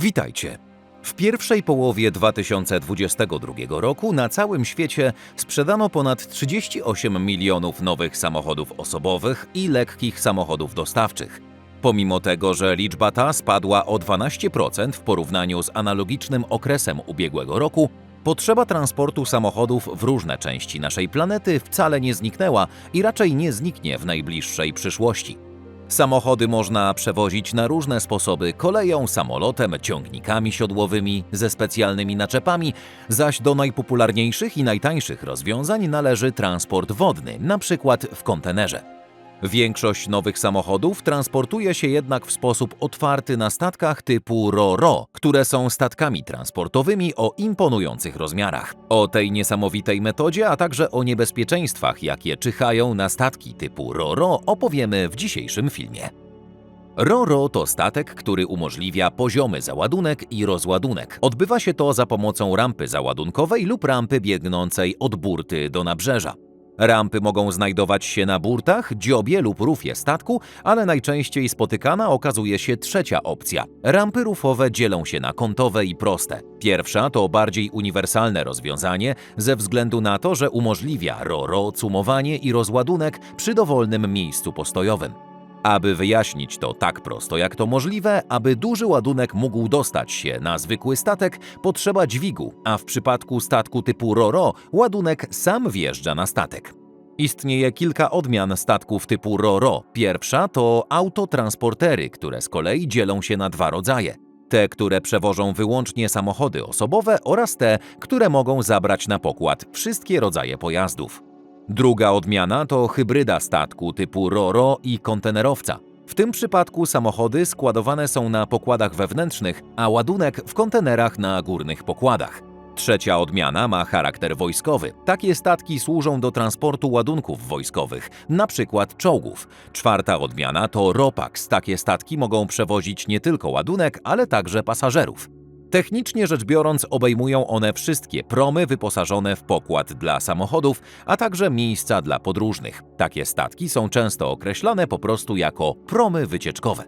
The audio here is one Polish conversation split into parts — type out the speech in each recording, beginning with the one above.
Witajcie. W pierwszej połowie 2022 roku na całym świecie sprzedano ponad 38 milionów nowych samochodów osobowych i lekkich samochodów dostawczych. Pomimo tego, że liczba ta spadła o 12% w porównaniu z analogicznym okresem ubiegłego roku, potrzeba transportu samochodów w różne części naszej planety wcale nie zniknęła i raczej nie zniknie w najbliższej przyszłości. Samochody można przewozić na różne sposoby koleją, samolotem, ciągnikami siodłowymi ze specjalnymi naczepami, zaś do najpopularniejszych i najtańszych rozwiązań należy transport wodny, na przykład w kontenerze. Większość nowych samochodów transportuje się jednak w sposób otwarty na statkach typu RO-RO, które są statkami transportowymi o imponujących rozmiarach. O tej niesamowitej metodzie, a także o niebezpieczeństwach, jakie czyhają na statki typu RO-RO opowiemy w dzisiejszym filmie. RORO to statek, który umożliwia poziomy załadunek i rozładunek. Odbywa się to za pomocą rampy załadunkowej lub rampy biegnącej od burty do nabrzeża. Rampy mogą znajdować się na burtach, dziobie lub rufie statku, ale najczęściej spotykana okazuje się trzecia opcja. Rampy rufowe dzielą się na kątowe i proste. Pierwsza to bardziej uniwersalne rozwiązanie ze względu na to, że umożliwia RORO cumowanie i rozładunek przy dowolnym miejscu postojowym. Aby wyjaśnić to tak prosto jak to możliwe, aby duży ładunek mógł dostać się na zwykły statek, potrzeba dźwigu, a w przypadku statku typu RORO ładunek sam wjeżdża na statek. Istnieje kilka odmian statków typu RORO. Pierwsza to autotransportery, które z kolei dzielą się na dwa rodzaje. Te, które przewożą wyłącznie samochody osobowe oraz te, które mogą zabrać na pokład wszystkie rodzaje pojazdów. Druga odmiana to hybryda statku typu RORO i kontenerowca. W tym przypadku samochody składowane są na pokładach wewnętrznych, a ładunek w kontenerach na górnych pokładach. Trzecia odmiana ma charakter wojskowy. Takie statki służą do transportu ładunków wojskowych, przykład czołgów. Czwarta odmiana to Ropax. Takie statki mogą przewozić nie tylko ładunek, ale także pasażerów. Technicznie rzecz biorąc, obejmują one wszystkie promy wyposażone w pokład dla samochodów, a także miejsca dla podróżnych. Takie statki są często określane po prostu jako promy wycieczkowe.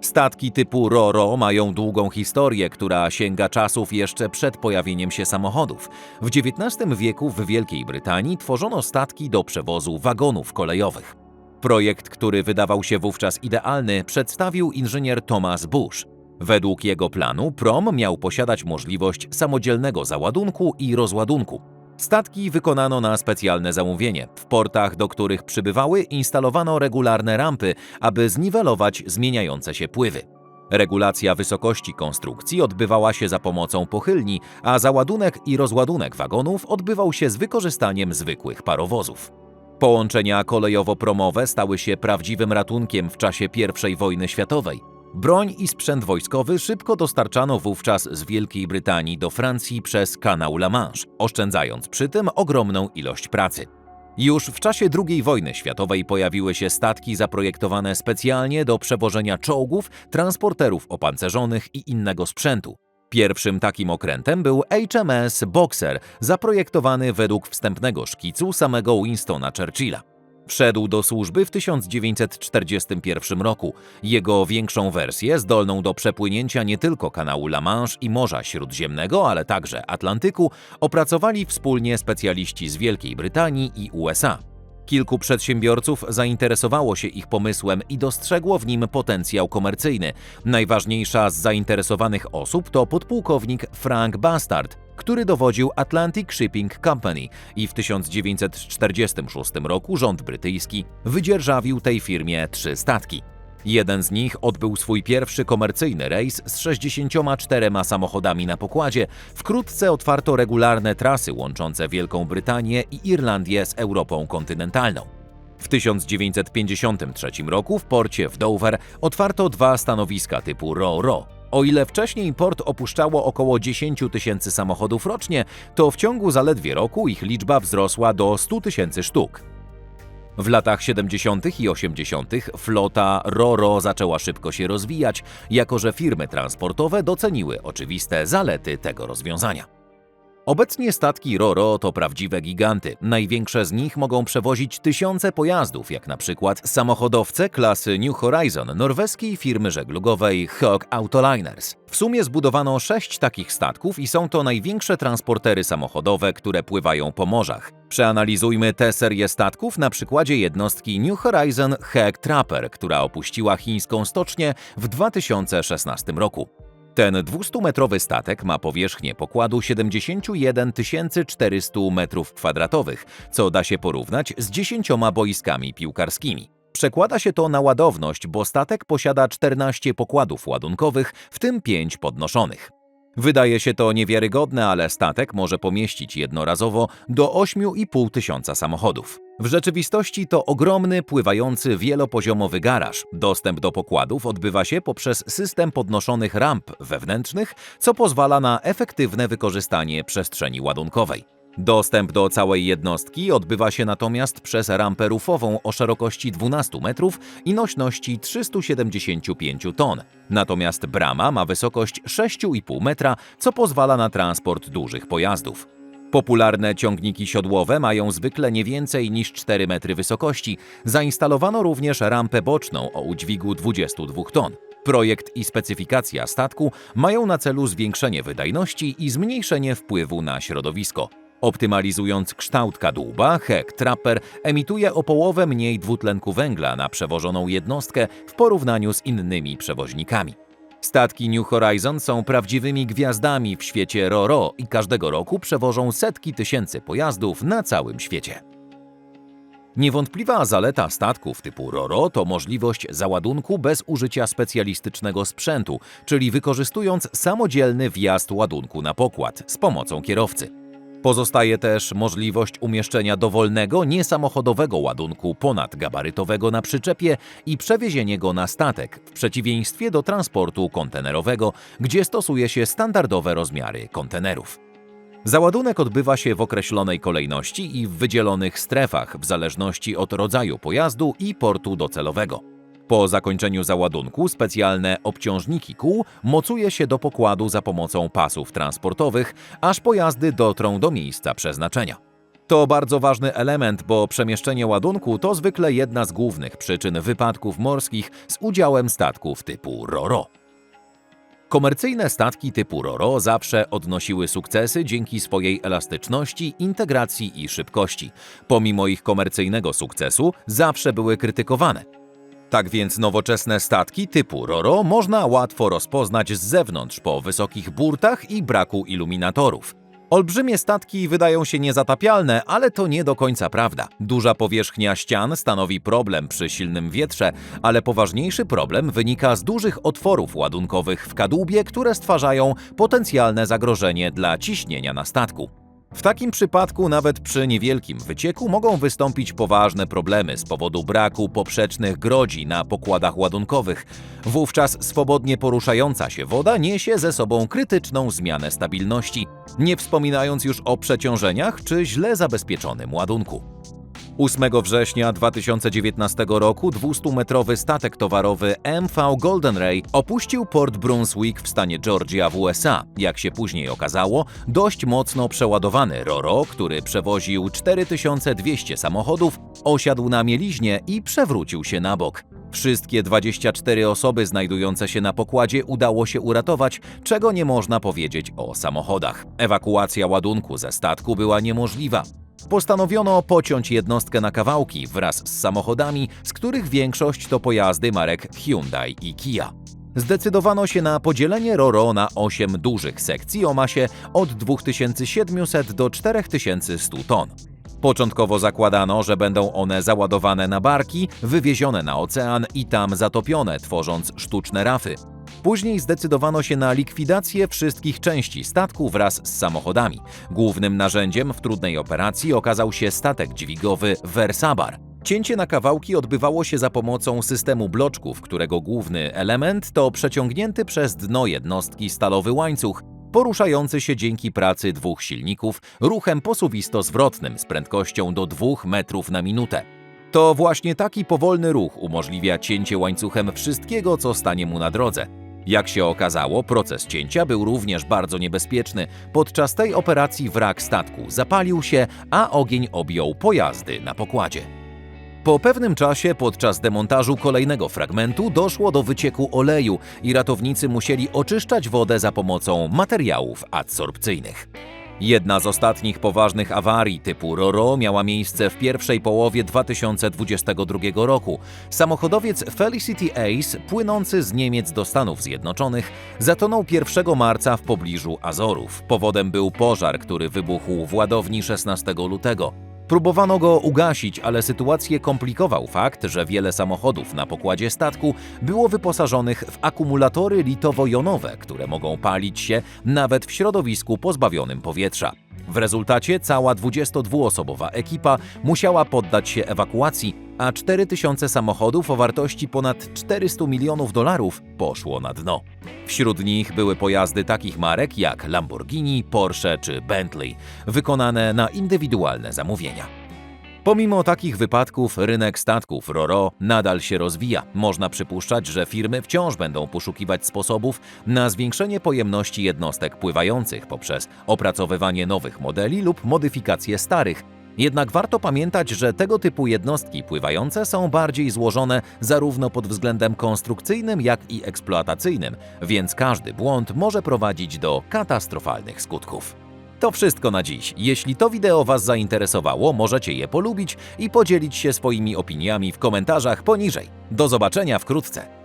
Statki typu RORO mają długą historię, która sięga czasów jeszcze przed pojawieniem się samochodów. W XIX wieku w Wielkiej Brytanii tworzono statki do przewozu wagonów kolejowych. Projekt, który wydawał się wówczas idealny, przedstawił inżynier Thomas Bush. Według jego planu prom miał posiadać możliwość samodzielnego załadunku i rozładunku. Statki wykonano na specjalne zamówienie. W portach, do których przybywały, instalowano regularne rampy, aby zniwelować zmieniające się pływy. Regulacja wysokości konstrukcji odbywała się za pomocą pochylni, a załadunek i rozładunek wagonów odbywał się z wykorzystaniem zwykłych parowozów. Połączenia kolejowo-promowe stały się prawdziwym ratunkiem w czasie I wojny światowej. Broń i sprzęt wojskowy szybko dostarczano wówczas z Wielkiej Brytanii do Francji przez kanał La Manche, oszczędzając przy tym ogromną ilość pracy. Już w czasie II wojny światowej pojawiły się statki zaprojektowane specjalnie do przewożenia czołgów, transporterów opancerzonych i innego sprzętu. Pierwszym takim okrętem był HMS Boxer, zaprojektowany według wstępnego szkicu samego Winstona Churchilla. Wszedł do służby w 1941 roku. Jego większą wersję, zdolną do przepłynięcia nie tylko kanału La Manche i Morza Śródziemnego, ale także Atlantyku, opracowali wspólnie specjaliści z Wielkiej Brytanii i USA. Kilku przedsiębiorców zainteresowało się ich pomysłem i dostrzegło w nim potencjał komercyjny. Najważniejsza z zainteresowanych osób to podpułkownik Frank Bastard, który dowodził Atlantic Shipping Company i w 1946 roku rząd brytyjski wydzierżawił tej firmie trzy statki. Jeden z nich odbył swój pierwszy komercyjny rejs z 64 samochodami na pokładzie. Wkrótce otwarto regularne trasy łączące Wielką Brytanię i Irlandię z Europą kontynentalną. W 1953 roku w porcie w Dover otwarto dwa stanowiska typu RO-RO. O ile wcześniej port opuszczało około 10 tysięcy samochodów rocznie, to w ciągu zaledwie roku ich liczba wzrosła do 100 tysięcy sztuk. W latach 70. i 80. flota RORO zaczęła szybko się rozwijać, jako że firmy transportowe doceniły oczywiste zalety tego rozwiązania. Obecnie statki RORO to prawdziwe giganty. Największe z nich mogą przewozić tysiące pojazdów, jak na przykład samochodowce klasy New Horizon norweskiej firmy żeglugowej Höegh Autoliners. W sumie zbudowano sześć takich statków i są to największe transportery samochodowe, które pływają po morzach. Przeanalizujmy tę serię statków na przykładzie jednostki New Horizon Höegh Trapper, która opuściła chińską stocznię w 2016 roku. Ten 200-metrowy statek ma powierzchnię pokładu 71 400 m2, co da się porównać z 10 boiskami piłkarskimi. Przekłada się to na ładowność, bo statek posiada 14 pokładów ładunkowych, w tym 5 podnoszonych. Wydaje się to niewiarygodne, ale statek może pomieścić jednorazowo do 8,5 tysiąca samochodów. W rzeczywistości to ogromny, pływający wielopoziomowy garaż. Dostęp do pokładów odbywa się poprzez system podnoszonych ramp wewnętrznych, co pozwala na efektywne wykorzystanie przestrzeni ładunkowej. Dostęp do całej jednostki odbywa się natomiast przez rampę rufową o szerokości 12 metrów i nośności 375 ton. Natomiast brama ma wysokość 6,5 metra, co pozwala na transport dużych pojazdów. Popularne ciągniki siodłowe mają zwykle nie więcej niż 4 metry wysokości. Zainstalowano również rampę boczną o udźwigu 22 ton. Projekt i specyfikacja statku mają na celu zwiększenie wydajności i zmniejszenie wpływu na środowisko. Optymalizując kształt kadłuba, Hek Trapper emituje o połowę mniej dwutlenku węgla na przewożoną jednostkę w porównaniu z innymi przewoźnikami. Statki New Horizon są prawdziwymi gwiazdami w świecie RORO i każdego roku przewożą setki tysięcy pojazdów na całym świecie. Niewątpliwa zaleta statków typu RORO to możliwość załadunku bez użycia specjalistycznego sprzętu, czyli wykorzystując samodzielny wjazd ładunku na pokład z pomocą kierowcy. Pozostaje też możliwość umieszczenia dowolnego, niesamochodowego ładunku ponadgabarytowego na przyczepie i przewiezienie go na statek, w przeciwieństwie do transportu kontenerowego, gdzie stosuje się standardowe rozmiary kontenerów. Załadunek odbywa się w określonej kolejności i w wydzielonych strefach w zależności od rodzaju pojazdu i portu docelowego. Po zakończeniu załadunku specjalne obciążniki kół mocuje się do pokładu za pomocą pasów transportowych, aż pojazdy dotrą do miejsca przeznaczenia. To bardzo ważny element, bo przemieszczenie ładunku to zwykle jedna z głównych przyczyn wypadków morskich z udziałem statków typu RORO. Komercyjne statki typu RORO zawsze odnosiły sukcesy dzięki swojej elastyczności, integracji i szybkości. Pomimo ich komercyjnego sukcesu, zawsze były krytykowane. Tak więc nowoczesne statki typu RORO można łatwo rozpoznać z zewnątrz po wysokich burtach i braku iluminatorów. Olbrzymie statki wydają się niezatapialne, ale to nie do końca prawda. Duża powierzchnia ścian stanowi problem przy silnym wietrze, ale poważniejszy problem wynika z dużych otworów ładunkowych w kadłubie, które stwarzają potencjalne zagrożenie dla ciśnienia na statku. W takim przypadku nawet przy niewielkim wycieku mogą wystąpić poważne problemy z powodu braku poprzecznych grodzi na pokładach ładunkowych. Wówczas swobodnie poruszająca się woda niesie ze sobą krytyczną zmianę stabilności, nie wspominając już o przeciążeniach czy źle zabezpieczonym ładunku. 8 września 2019 roku 200-metrowy statek towarowy MV Golden Ray opuścił port Brunswick w stanie Georgia w USA. Jak się później okazało, dość mocno przeładowany Roro, który przewoził 4200 samochodów, osiadł na mieliźnie i przewrócił się na bok. Wszystkie 24 osoby znajdujące się na pokładzie udało się uratować, czego nie można powiedzieć o samochodach. Ewakuacja ładunku ze statku była niemożliwa. Postanowiono pociąć jednostkę na kawałki wraz z samochodami, z których większość to pojazdy marek Hyundai i Kia. Zdecydowano się na podzielenie RORO na 8 dużych sekcji o masie od 2700 do 4100 ton. Początkowo zakładano, że będą one załadowane na barki, wywiezione na ocean i tam zatopione, tworząc sztuczne rafy. Później zdecydowano się na likwidację wszystkich części statku wraz z samochodami. Głównym narzędziem w trudnej operacji okazał się statek dźwigowy Versabar. Cięcie na kawałki odbywało się za pomocą systemu bloczków, którego główny element to przeciągnięty przez dno jednostki stalowy łańcuch, poruszający się dzięki pracy dwóch silników ruchem posuwisto-zwrotnym z prędkością do 2 metrów na minutę. To właśnie taki powolny ruch umożliwia cięcie łańcuchem wszystkiego, co stanie mu na drodze. Jak się okazało, proces cięcia był również bardzo niebezpieczny. Podczas tej operacji wrak statku zapalił się, a ogień objął pojazdy na pokładzie. Po pewnym czasie, podczas demontażu kolejnego fragmentu, doszło do wycieku oleju i ratownicy musieli oczyszczać wodę za pomocą materiałów adsorpcyjnych. Jedna z ostatnich poważnych awarii typu RORO miała miejsce w pierwszej połowie 2022 roku. Samochodowiec Felicity Ace, płynący z Niemiec do Stanów Zjednoczonych, zatonął 1 marca w pobliżu Azorów. Powodem był pożar, który wybuchł w ładowni 16 lutego. Próbowano go ugasić, ale sytuację komplikował fakt, że wiele samochodów na pokładzie statku było wyposażonych w akumulatory litowo-jonowe, które mogą palić się nawet w środowisku pozbawionym powietrza. W rezultacie cała 22-osobowa ekipa musiała poddać się ewakuacji, a 4000 samochodów o wartości ponad 400 milionów dolarów poszło na dno. Wśród nich były pojazdy takich marek jak Lamborghini, Porsche czy Bentley, wykonane na indywidualne zamówienia. Pomimo takich wypadków, rynek statków RORO nadal się rozwija. Można przypuszczać, że firmy wciąż będą poszukiwać sposobów na zwiększenie pojemności jednostek pływających poprzez opracowywanie nowych modeli lub modyfikację starych. Jednak warto pamiętać, że tego typu jednostki pływające są bardziej złożone zarówno pod względem konstrukcyjnym, jak i eksploatacyjnym, więc każdy błąd może prowadzić do katastrofalnych skutków. To wszystko na dziś. Jeśli to wideo Was zainteresowało, możecie je polubić i podzielić się swoimi opiniami w komentarzach poniżej. Do zobaczenia wkrótce.